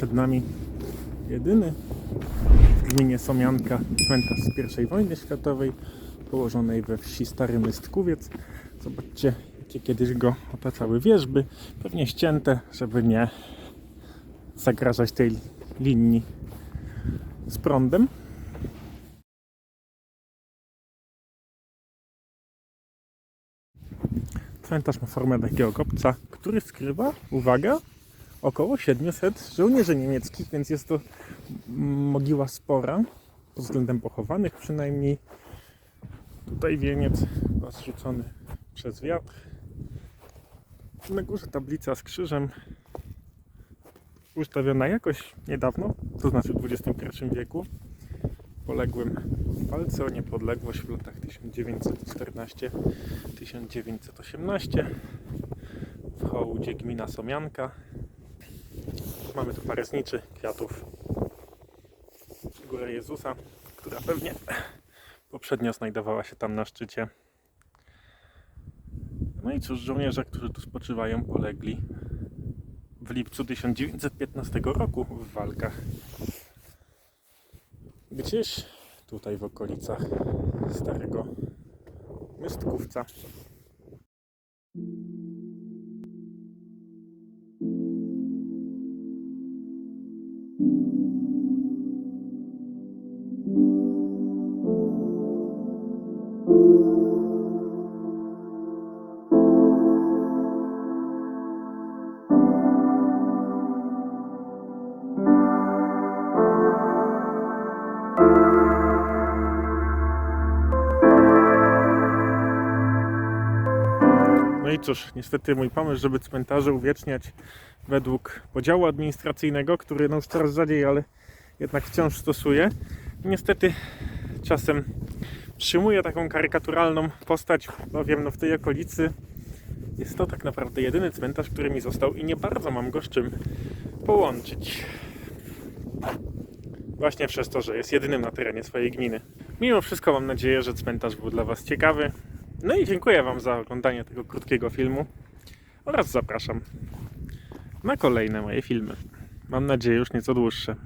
Przed nami jedyny w gminie Somianka cmentarz z I wojny światowej, położonej we wsi Stary Mystkowiec. Zobaczcie, jakie kiedyś go otaczały wierzby, pewnie ścięte, żeby nie zagrażać tej linii z prądem. Cmentarz ma formę takiego kopca, który skrywa, uwaga, około 700 żołnierzy niemieckich, więc jest to mogiła spora pod względem pochowanych przynajmniej. Tutaj wieniec rozrzucony przez wiatr. Na górze tablica z krzyżem ustawiona jakoś niedawno, to znaczy w XXI wieku. Poległym w walce o niepodległość w latach 1914-1918 w hołdzie gmina Somianka. Mamy tu parę zniczy kwiatów. Figurę Jezusa, która pewnie poprzednio znajdowała się tam na szczycie. No i cóż, żołnierze, którzy tu spoczywają, polegli w lipcu 1915 roku w walkach. Gdzieś tutaj w okolicach Starego Mystkówca. thank you. No i cóż, niestety mój pomysł, żeby cmentarze uwieczniać według podziału administracyjnego, który no już coraz rzadziej, ale jednak wciąż stosuję, niestety czasem przyjmuje taką karykaturalną postać, bowiem no w tej okolicy jest to tak naprawdę jedyny cmentarz, który mi został i nie bardzo mam go z czym połączyć. Właśnie przez to, że jest jedynym na terenie swojej gminy. Mimo wszystko mam nadzieję, że cmentarz był dla Was ciekawy. No i dziękuję Wam za oglądanie tego krótkiego filmu oraz zapraszam na kolejne moje filmy. Mam nadzieję już nieco dłuższe.